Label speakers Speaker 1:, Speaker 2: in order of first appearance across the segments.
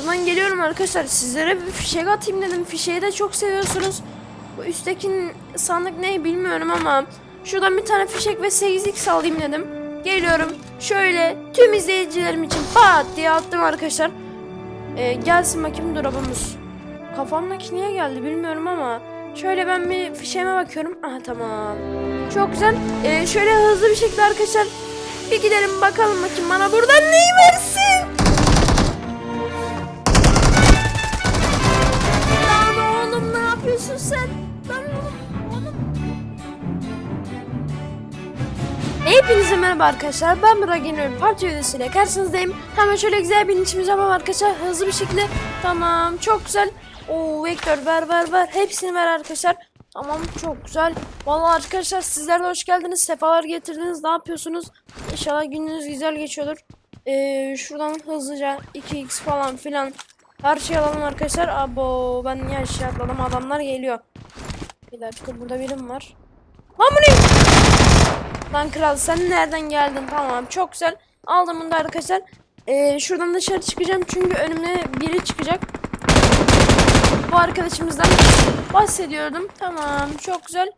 Speaker 1: Şuradan geliyorum arkadaşlar. Sizlere bir fişek atayım dedim. Fişeği de çok seviyorsunuz. Bu üstteki sandık ne bilmiyorum ama şuradan bir tane fişek ve 8x alayım dedim. Geliyorum. Şöyle tüm izleyicilerim için pat diye attım arkadaşlar. Ee, gelsin bakayım drop'umuz. Kafamdaki niye geldi bilmiyorum ama şöyle ben bir fişeğime bakıyorum. Aha tamam. Çok güzel. Ee, şöyle hızlı bir şekilde arkadaşlar bir gidelim bakalım bakayım bana buradan neyi versin. Yapıyorsun sen? Oğlum. Hepinize merhaba arkadaşlar. Ben Burak Yenör parça videosuyla karşınızdayım. Hemen şöyle güzel bir içimiz yapalım arkadaşlar. Hızlı bir şekilde. Tamam çok güzel. Oo vektör ver ver ver. Hepsini ver arkadaşlar. Tamam çok güzel. Vallahi arkadaşlar sizler de hoş geldiniz. Sefalar getirdiniz. Ne yapıyorsunuz? İnşallah gününüz güzel geçiyordur. Ee, şuradan hızlıca 2x falan filan her şey alalım arkadaşlar. Abo ben niye aşağı atladım? Adamlar geliyor. Bir dakika burada birim var. Lan bu? Lan kral sen nereden geldin? Tamam çok güzel. Aldım bunu da arkadaşlar. Ee, şuradan dışarı çıkacağım çünkü önümde biri çıkacak. Bu arkadaşımızdan bahsediyordum. Tamam çok güzel.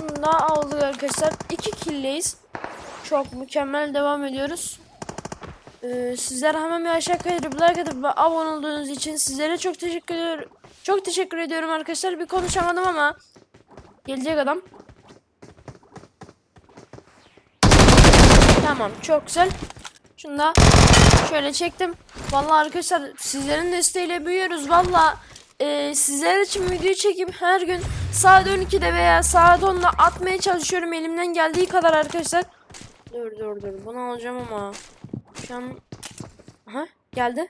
Speaker 1: Bunu da aldık arkadaşlar. İki killeyiz. Çok mükemmel devam ediyoruz. Ee, sizler hemen bir aşağı kaydırıp like atıp abone olduğunuz için sizlere çok teşekkür ediyorum. Çok teşekkür ediyorum arkadaşlar. Bir konuşamadım ama gelecek adam. Tamam çok güzel. Şunu da şöyle çektim. Vallahi arkadaşlar sizlerin desteğiyle büyüyoruz. Vallahi e, sizler için video çekip her gün saat 12'de veya saat 10'da atmaya çalışıyorum elimden geldiği kadar arkadaşlar. Dur dur dur bunu alacağım ama şu an Aha geldi.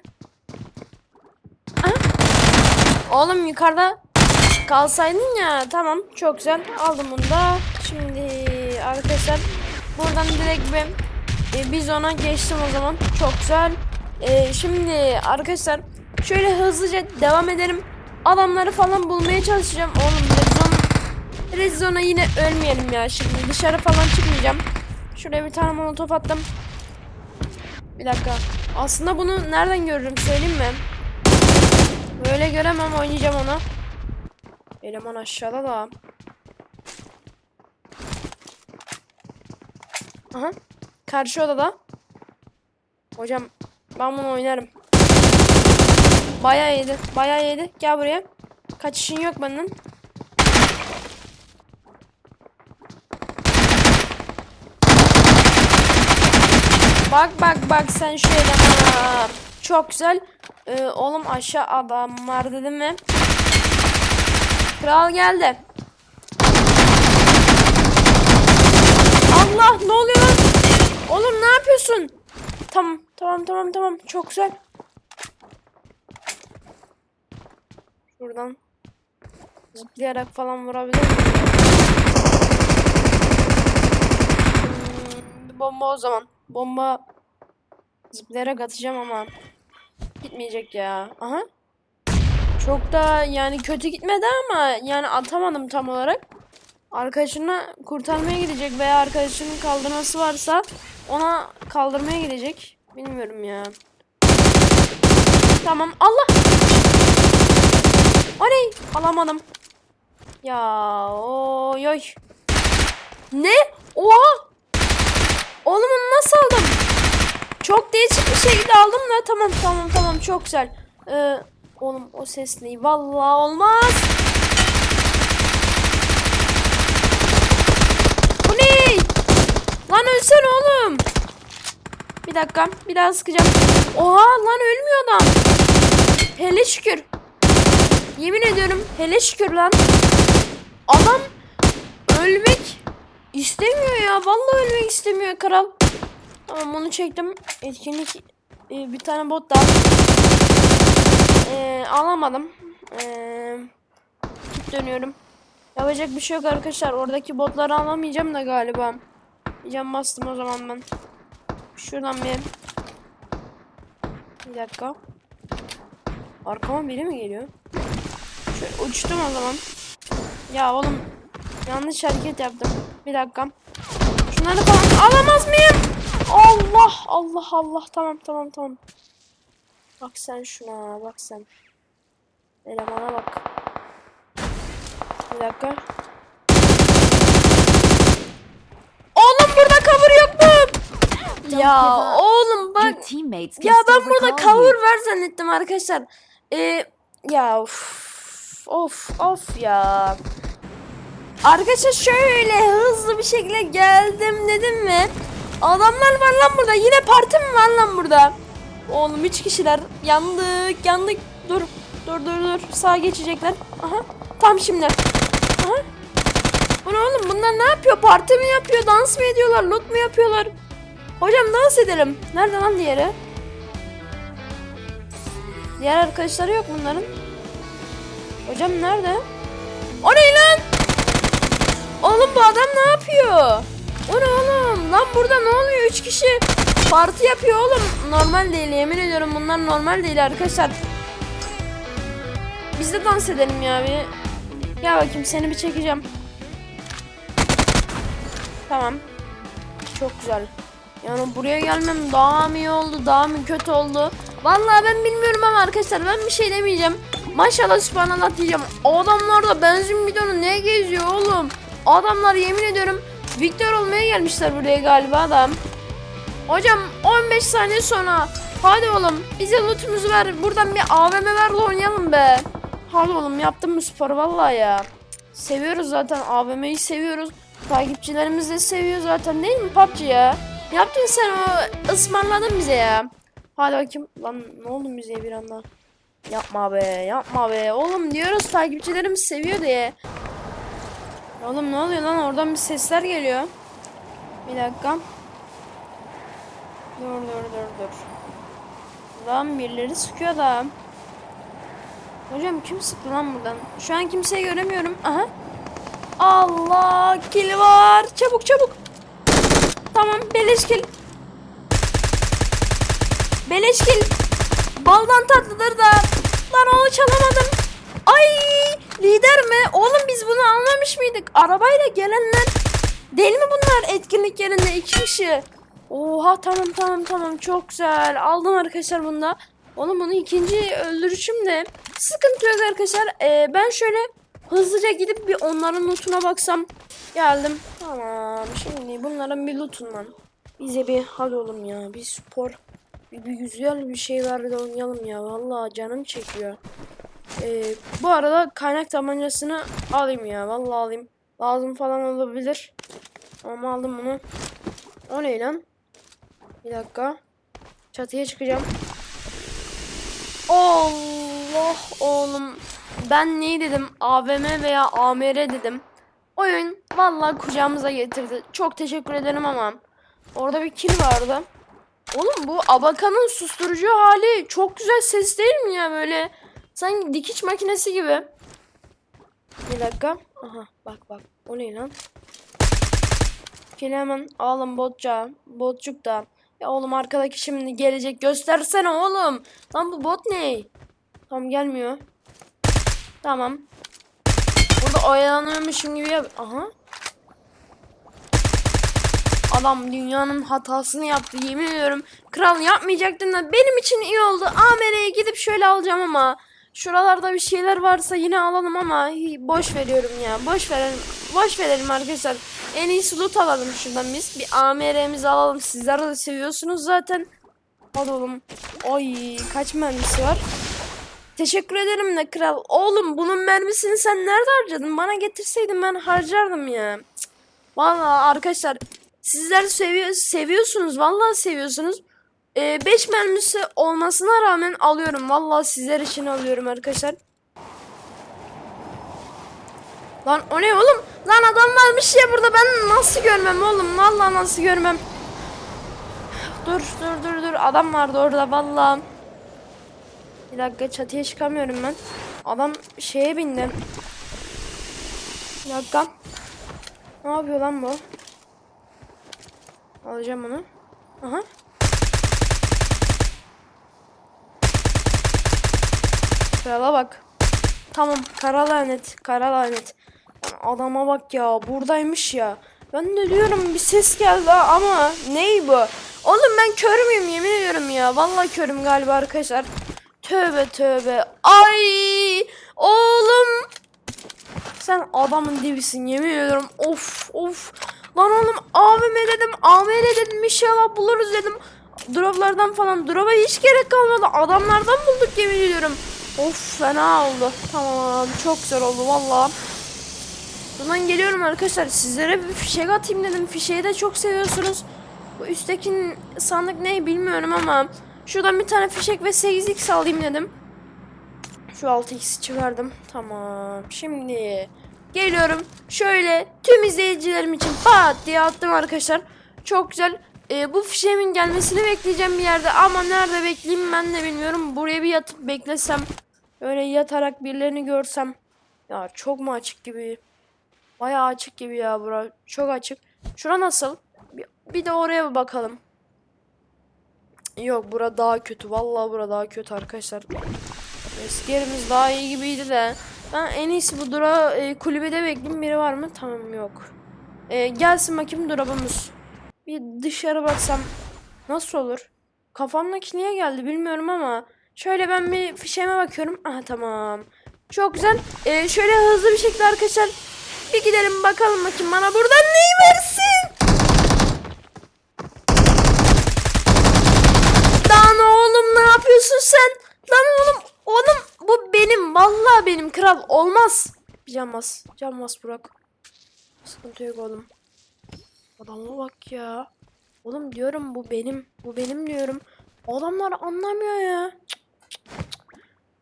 Speaker 1: Aha. Oğlum yukarıda kalsaydın ya tamam çok güzel aldım bunu da. Şimdi arkadaşlar buradan direkt ben e, biz ona geçtim o zaman çok güzel. E, şimdi arkadaşlar şöyle hızlıca devam edelim. Adamları falan bulmaya çalışacağım. Oğlum Rezon Rezon'a yine ölmeyelim ya şimdi dışarı falan çıkmayacağım. Şuraya bir tane molotof attım. Bir dakika. Aslında bunu nereden görürüm söyleyeyim mi? Böyle göremem oynayacağım onu. Eleman aşağıda da. Aha. Karşı odada. Hocam ben bunu oynarım. Bayağı yedi. Bayağı yedi. Gel buraya. Kaçışın yok benden. Bak bak bak sen şu elemana. Çok güzel. Ee, oğlum aşağı adam var dedim mi? Kral geldi. Allah ne oluyor? Oğlum ne yapıyorsun? Tamam tamam tamam tamam çok güzel. Şuradan zıplayarak falan vurabilir miyim? Hmm, bomba o zaman. Bomba zıplayarak atacağım ama gitmeyecek ya. Aha. Çok da yani kötü gitmedi ama yani atamadım tam olarak. Arkadaşını kurtarmaya gidecek veya arkadaşının kaldırması varsa ona kaldırmaya gidecek. Bilmiyorum ya. Tamam Allah. Oley alamadım. Ya oy oy. Ne? Oha. Oğlum onu nasıl aldım? Çok değişik bir şekilde aldım da tamam tamam tamam çok güzel. Ee, oğlum o ses ne? Vallahi olmaz. Bu ne? Lan ölsene oğlum. Bir dakika bir daha sıkacağım. Oha lan ölmüyor adam. Hele şükür. Yemin ediyorum hele şükür lan. Adam istemiyor ya. Vallahi ölmek istemiyor kral. Tamam onu çektim. Etkinlik e, bir tane bot daha. E, alamadım. E, dönüyorum. Yapacak bir şey yok arkadaşlar. Oradaki botları alamayacağım da galiba. Can bastım o zaman ben. Şuradan bir. Bir dakika. Arkama biri mi geliyor? Şöyle uçtum o zaman. Ya oğlum yanlış hareket yaptım. Bir dakika. Şunları falan alamaz mıyım? Allah Allah Allah tamam tamam tamam. Bak sen şuna bak sen. Elemana bak. Bir dakika. Oğlum burada cover yok mu? Ya oğlum bak. Ya ben burada cover var zannettim arkadaşlar. Ee, ya of. Of of ya. Arkadaşlar şöyle hızlı bir şekilde geldim dedim mi? Adamlar var lan burada. Yine parti mi var lan burada? Oğlum üç kişiler. Yandık yandık. Dur dur dur dur. Sağa geçecekler. Aha. Tam şimdi. Aha. Bu ne oğlum? Bunlar ne yapıyor? Parti mi yapıyor? Dans mı ediyorlar? Loot mu yapıyorlar? Hocam dans edelim. Nerede lan diğeri? Diğer arkadaşları yok bunların. Hocam nerede? O ne lan? Oğlum bu adam ne yapıyor? O ne oğlum? Lan burada ne oluyor? Üç kişi parti yapıyor oğlum. Normal değil yemin ediyorum bunlar normal değil arkadaşlar. Biz de dans edelim ya bir. Gel bakayım seni bir çekeceğim. Tamam. Çok güzel. Yani buraya gelmem daha mı iyi oldu, daha mı kötü oldu? Vallahi ben bilmiyorum ama arkadaşlar ben bir şey demeyeceğim. Maşallah subhanallah diyeceğim. O adamlar da benzin bidonu ne geziyor oğlum? Adamlar yemin ediyorum Victor olmaya gelmişler buraya galiba adam. Hocam 15 saniye sonra hadi oğlum bize lootumuzu ver. Buradan bir AVM verle oynayalım be. Hadi oğlum yaptım bu sporu vallahi ya. Seviyoruz zaten AVM'yi seviyoruz. Takipçilerimiz de seviyor zaten değil mi PUBG ya? Yaptın sen o ısmarladın bize ya. Hadi bakayım. Lan ne oldu müziğe bir anda? Yapma be yapma be. Oğlum diyoruz takipçilerimiz seviyor diye. Oğlum ne oluyor lan oradan bir sesler geliyor. Bir dakika. Dur dur dur dur. Lan birileri sıkıyor da. Hocam kim sıktı lan buradan? Şu an kimseyi göremiyorum. Aha. Allah kill var. Çabuk çabuk. Tamam beleş kill. Beleş kill. Baldan tatlıdır da. Lan onu çalamadım. Ay lider mi? Oğlum biz bunu almamış mıydık? Arabayla gelenler. Değil mi bunlar etkinlik yerinde iki kişi? Oha tamam tamam tamam çok güzel. Aldım arkadaşlar bunda. Oğlum bunu ikinci öldürüşüm de. Sıkıntı yok arkadaşlar. Ee, ben şöyle hızlıca gidip bir onların lootuna baksam. Geldim. Tamam şimdi bunların bir lootundan. Bize bir hal oğlum ya. Bir spor. Bir, bir güzel bir şey ver de oynayalım ya. Vallahi canım çekiyor. Ee, bu arada kaynak tabancasını alayım ya. Vallahi alayım. Lazım falan olabilir. Ama aldım bunu. O ne lan? Bir dakika. Çatıya çıkacağım. Allah oğlum. Ben ne dedim? AVM veya AMR dedim. Oyun vallahi kucağımıza getirdi. Çok teşekkür ederim ama. Orada bir kill vardı. Oğlum bu abakanın susturucu hali çok güzel ses değil mi ya böyle? Sanki dikiş makinesi gibi. Bir dakika. Aha bak bak. O ne lan? Kill hemen botça. Botçuk da. Ya oğlum arkadaki şimdi gelecek. Göstersene oğlum. Lan bu bot ne? Tam gelmiyor. Tamam. Burada oyalanıyormuşum gibi yap. Aha. Adam dünyanın hatasını yaptı yemin ediyorum. Kral yapmayacaktın da benim için iyi oldu. AMR'ye gidip şöyle alacağım ama. Şuralarda bir şeyler varsa yine alalım ama boş veriyorum ya. Boş verelim. Boş verelim arkadaşlar. En iyisi loot alalım şuradan biz. Bir AMR'mizi alalım. Sizler de seviyorsunuz zaten. Hadi oğlum. Ay kaç mermisi var? Teşekkür ederim de kral. Oğlum bunun mermisini sen nerede harcadın? Bana getirseydin ben harcardım ya. Cık. Vallahi arkadaşlar sizler seviyor, seviyorsunuz. Vallahi seviyorsunuz. 5 mermisi olmasına rağmen alıyorum. Vallahi sizler için alıyorum arkadaşlar. Lan o ne oğlum? Lan adam varmış ya burada ben nasıl görmem oğlum? Vallahi nasıl görmem? Dur dur dur dur adam vardı orada vallahi. Bir dakika çatıya çıkamıyorum ben. Adam şeye bindi. Bir dakika. Ne yapıyor lan bu? Alacağım onu. Aha. Krala bak. Tamam kara lanet. Kara lanet. Lan Adama bak ya buradaymış ya. Ben de diyorum bir ses geldi ama ney bu? Oğlum ben kör müyüm yemin ediyorum ya. Vallahi körüm galiba arkadaşlar. Tövbe tövbe. Ay oğlum. Sen adamın dibisin yemin ediyorum. Of of. Lan oğlum AVM dedim. AVM dedim inşallah buluruz dedim. Droplardan falan. Drop'a hiç gerek kalmadı. Adamlardan bulduk yemin ediyorum. Of fena oldu. Tamam çok güzel oldu vallahi. Buradan geliyorum arkadaşlar. Sizlere bir fişek atayım dedim. Fişeği de çok seviyorsunuz. Bu üstteki sandık ne bilmiyorum ama şuradan bir tane fişek ve 8x alayım dedim. Şu 6x'i çıkardım. Tamam. Şimdi geliyorum. Şöyle tüm izleyicilerim için pat diye attım arkadaşlar. Çok güzel. Ee, bu fişeğimin gelmesini bekleyeceğim bir yerde ama nerede bekleyeyim ben de bilmiyorum. Buraya bir yatıp beklesem. Öyle yatarak birilerini görsem. Ya çok mu açık gibi? Bayağı açık gibi ya bura. Çok açık. Şura nasıl? Bir, bir de oraya bakalım. Yok bura daha kötü. Vallahi bura daha kötü arkadaşlar. Eski yerimiz daha iyi gibiydi de. Ben en iyisi bu dura e, kulübede bekleyeyim. Biri var mı? Tamam yok. E, gelsin bakayım durabımız. Bir dışarı baksam nasıl olur? Kafamdaki niye geldi bilmiyorum ama. Şöyle ben bir fişeme bakıyorum. Aha tamam. Çok güzel. E, şöyle hızlı bir şekilde arkadaşlar bir gidelim bakalım bakayım bana buradan neyi versin? Lan oğlum ne yapıyorsun sen? Lan oğlum oğlum bu benim vallahi benim kral olmaz. Can bas. Can bas Burak. Sıkıntı yok oğlum. Adama bak ya. Oğlum diyorum bu benim. Bu benim diyorum. Adamlar anlamıyor ya. Cık.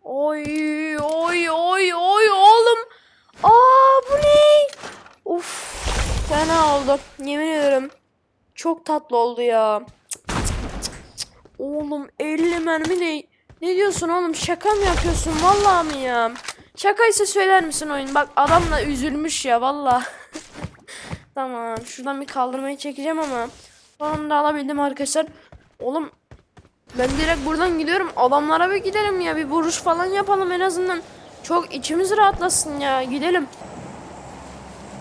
Speaker 1: Oy oy oy oy oğlum. Aa bu ne? Uf fena oldu. Yemin ediyorum. Çok tatlı oldu ya. Oğlum 50 mermi ne? Ne diyorsun oğlum? Şaka mı yapıyorsun? Vallahi mi ya? Şakaysa söyler misin oyun? Bak adam da üzülmüş ya vallahi. tamam. Şuradan bir kaldırmayı çekeceğim ama. Onu da alabildim arkadaşlar. Oğlum ben direkt buradan gidiyorum. Adamlara bir gidelim ya. Bir vuruş falan yapalım en azından. Çok içimiz rahatlasın ya. Gidelim.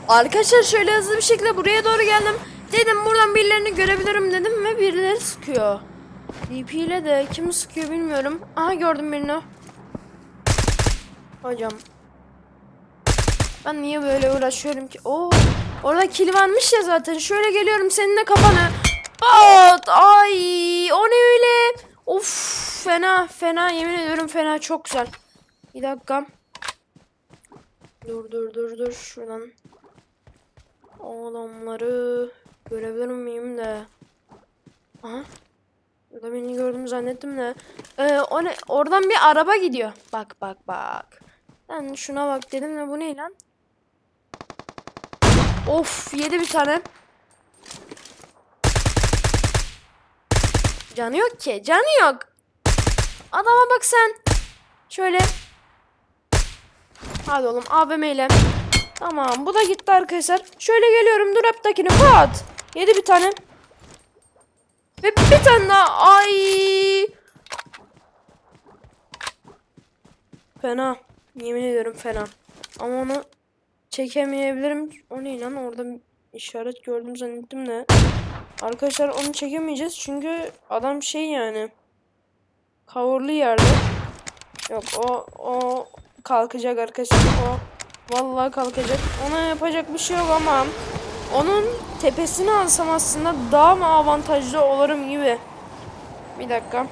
Speaker 1: Arkadaşlar şöyle hızlı bir şekilde buraya doğru geldim. Dedim buradan birilerini görebilirim dedim ve birileri sıkıyor. DP ile de kim sıkıyor bilmiyorum. Aha gördüm birini. Hocam. Ben niye böyle uğraşıyorum ki? Oo, orada kill varmış ya zaten. Şöyle geliyorum senin de Pat! Ay, o ne öyle? Of, fena, fena. Yemin ediyorum fena. Çok güzel. Bir dakika. Dur, dur, dur, dur. Şuradan. O adamları görebilir miyim de? Aha. Burada beni gördüm zannettim de. Ee, o ne? Oradan bir araba gidiyor. Bak bak bak. Ben şuna bak dedim de bu ne lan? Of yedi bir tane. Canı yok ki. Canı yok. Adama bak sen. Şöyle. Hadi oğlum AVM ile. Tamam bu da gitti arkadaşlar. Şöyle geliyorum Durap'takini pat. Yedi bir tane. Ve bir tane daha. Ay. Fena. Yemin ediyorum fena. Ama onu çekemeyebilirim. O ne lan orada işaret gördüm zannettim de. Arkadaşlar onu çekemeyeceğiz çünkü adam şey yani. Kavurlu yerde. Yok o o kalkacak arkadaşlar. O vallahi kalkacak. Ona yapacak bir şey yok ama onun tepesini alsam aslında daha mı avantajlı olurum gibi. Bir dakika.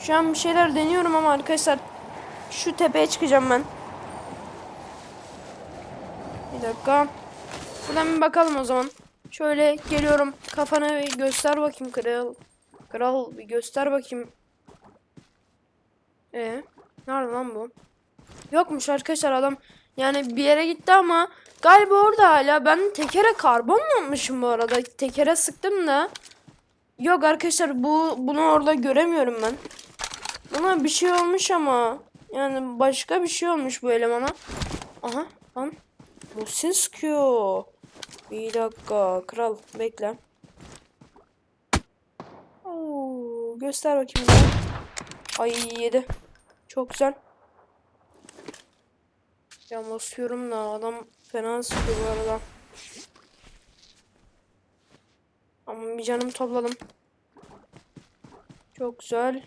Speaker 1: Şu an bir şeyler deniyorum ama arkadaşlar şu tepeye çıkacağım ben. Bir dakika. Buradan bir bakalım o zaman. Şöyle geliyorum. Kafanı bir göster bakayım kral. Kral bir göster bakayım. Ee, nerede lan bu? Yokmuş arkadaşlar adam. Yani bir yere gitti ama galiba orada hala. Ben tekere karbon mu atmışım bu arada? Tekere sıktım da. Yok arkadaşlar bu bunu orada göremiyorum ben. Buna bir şey olmuş ama. Yani başka bir şey olmuş bu elemana. Aha lan. Muhsin sıkıyor. Bir dakika kral bekle. Oo, göster bakayım. Ay yedi. Çok güzel. Ya basıyorum da adam fena sıkıyor bu arada. Ama bir canım topladım. Çok güzel.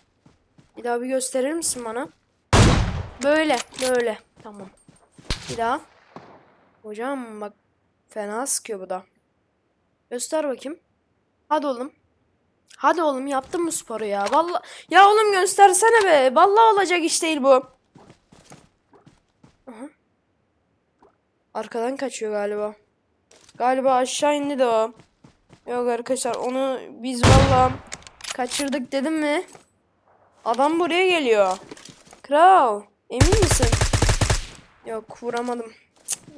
Speaker 1: Bir daha bir gösterir misin bana? Böyle, böyle. Tamam. Bir daha. Hocam bak fena sıkıyor bu da. Göster bakayım. Hadi oğlum. Hadi oğlum yaptın mı sporu ya? Vallahi ya oğlum göstersene be. Vallahi olacak iş değil bu. Aha. Arkadan kaçıyor galiba. Galiba aşağı indi de o. Yok arkadaşlar onu biz vallahi kaçırdık dedim mi? Adam buraya geliyor. Kral, emin misin? Yok, vuramadım.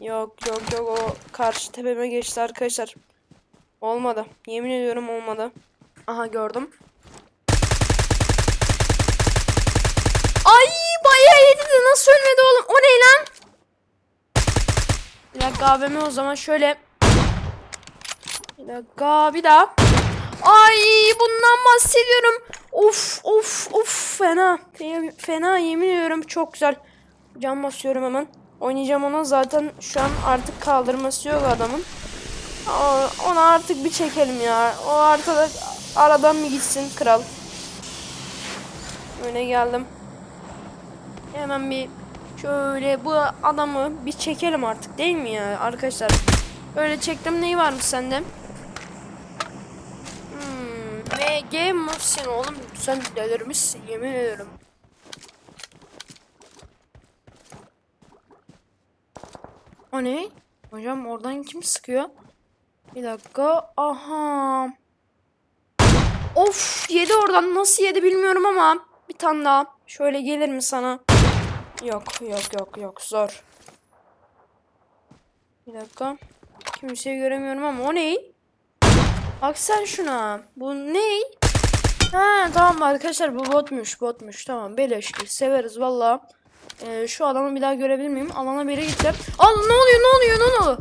Speaker 1: Yok, yok, yok. O karşı tepeme geçti arkadaşlar. Olmadı. Yemin ediyorum olmadı. Aha gördüm. Ay bayağı yedi de nasıl ölmedi oğlum? O ne lan? Bir dakika abime o zaman şöyle. Bir dakika bir daha. Ay bundan bahsediyorum. Of of of fena. Fe- Fena yemin ediyorum çok güzel. Can basıyorum hemen. Oynayacağım ona zaten şu an artık kaldırması yok adamın. Onu artık bir çekelim ya. O arkada aradan bir gitsin kral. Öyle geldim. Hemen bir şöyle bu adamı bir çekelim artık değil mi ya arkadaşlar? Öyle çektim neyi varmış sende? Hmm, MG Muhsin oğlum sen delirmişsin yemin ederim. O ne? Hocam oradan kim sıkıyor? Bir dakika. Aha. Of yedi oradan. Nasıl yedi bilmiyorum ama. Bir tane daha. Şöyle gelir mi sana? Yok yok yok yok zor. Bir dakika. Kimseyi göremiyorum ama o ne? Bak sen şuna. Bu ne? Ha tamam arkadaşlar bu botmuş botmuş. Tamam beleşki severiz valla. Ee, şu adamı bir daha görebilir miyim? Alana biri gitti. Al ne oluyor ne oluyor ne oluyor?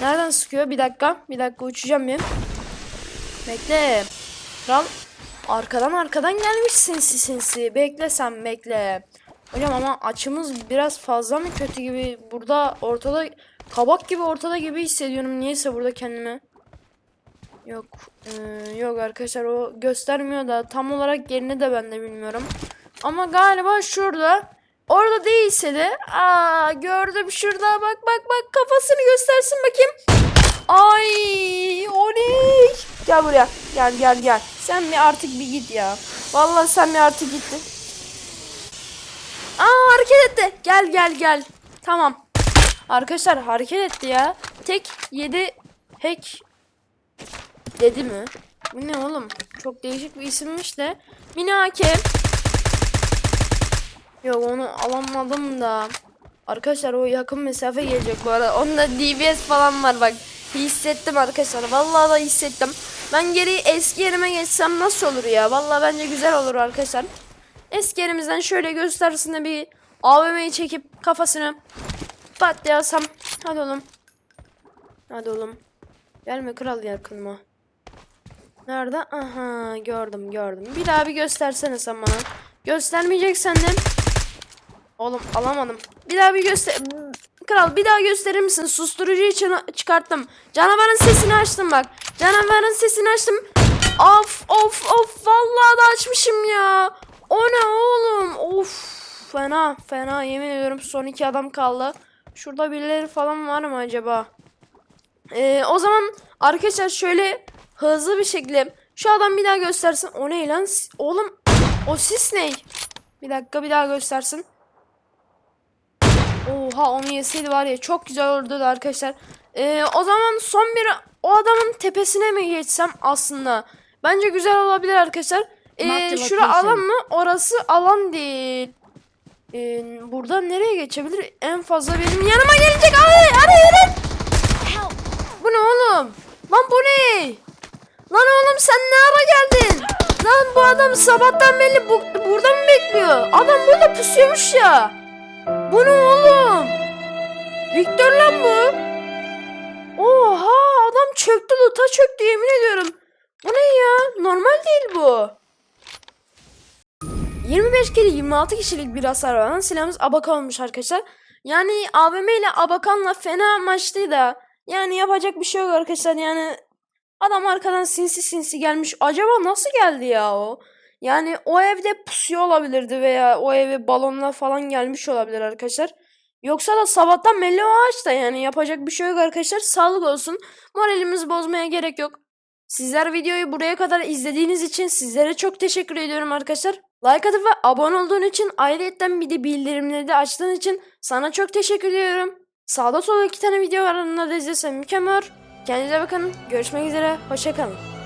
Speaker 1: Nereden sıkıyor? Bir dakika. Bir dakika uçacağım bir. Bekle. Kral arkadan arkadan gelmiş sinsi sinsi. Bekle sen bekle. Hocam ama açımız biraz fazla mı kötü gibi? Burada ortada kabak gibi ortada gibi hissediyorum. Niyeyse burada kendimi. Yok. eee, yok arkadaşlar o göstermiyor da tam olarak yerini de ben de bilmiyorum. Ama galiba şurada. Orada değilse de aa gördüm şurada bak bak bak kafasını göstersin bakayım. Ay o? Gel buraya. Gel gel gel. Sen mi artık bir git ya. Vallahi sen mi artık gittin. Aa hareket etti. Gel gel gel. Tamam. Arkadaşlar hareket etti ya. Tek 7 hack dedi mi? Bu ne oğlum? Çok değişik bir isimmiş de. Mini hakem. Yok onu alamadım da. Arkadaşlar o yakın mesafe gelecek bu arada. Onda DBS falan var bak. Hissettim arkadaşlar. Vallahi da hissettim. Ben geri eski yerime geçsem nasıl olur ya? Vallahi bence güzel olur arkadaşlar. Eski yerimizden şöyle gösterisinde bir AVM'yi çekip kafasını patlayasam. Hadi oğlum. Hadi oğlum. Gelme kral yakınıma. Nerede? Aha gördüm gördüm. Bir daha bir göstersene sen bana. Göstermeyeceksen de. Oğlum alamadım. Bir daha bir göster. Kral bir daha gösterir misin? Susturucu için çıkarttım. Canavarın sesini açtım bak. Canavarın sesini açtım. Of of of vallahi da açmışım ya. O ne oğlum? Of fena fena yemin ediyorum son iki adam kaldı. Şurada birileri falan var mı acaba? Ee, o zaman arkadaşlar şöyle hızlı bir şekilde şu adam bir daha göstersin. O ne lan? Oğlum o sis ne? Bir dakika bir daha göstersin. Oha onu yeseydi var ya çok güzel olurdu da arkadaşlar. Ee, o zaman son bir o adamın tepesine mi geçsem aslında? Bence güzel olabilir arkadaşlar. Ee, şura alan mı? Orası alan değil. Ee, burada nereye geçebilir? En fazla benim yanıma gelecek. Hadi hadi. Bu ne oğlum? Lan bu ne? Lan oğlum sen ne ara geldin? Lan bu adam sabahtan beri bu, burada mı bekliyor? Adam burada pusuyormuş ya. Bu ne oğlum? Victor lan bu. Oha adam çöktü luta çöktü yemin ediyorum. Bu ne ya? Normal değil bu. 25 kere 26 kişilik bir hasar olan silahımız Abakan olmuş arkadaşlar. Yani AVM ile Abakan'la fena maçtı da. Yani yapacak bir şey yok arkadaşlar yani Adam arkadan sinsi sinsi gelmiş. Acaba nasıl geldi ya o? Yani o evde pusuyor olabilirdi veya o eve balonla falan gelmiş olabilir arkadaşlar. Yoksa da sabahtan Melih o ağaçta yani yapacak bir şey yok arkadaşlar. Sağlık olsun. Moralimizi bozmaya gerek yok. Sizler videoyu buraya kadar izlediğiniz için sizlere çok teşekkür ediyorum arkadaşlar. Like atıp ve abone olduğun için ayrıyetten bir de bildirimleri de açtığın için sana çok teşekkür ediyorum. Sağda solda iki tane video var onları da izlesen mükemmel. Kendinize bakın. Görüşmek üzere. Hoşçakalın.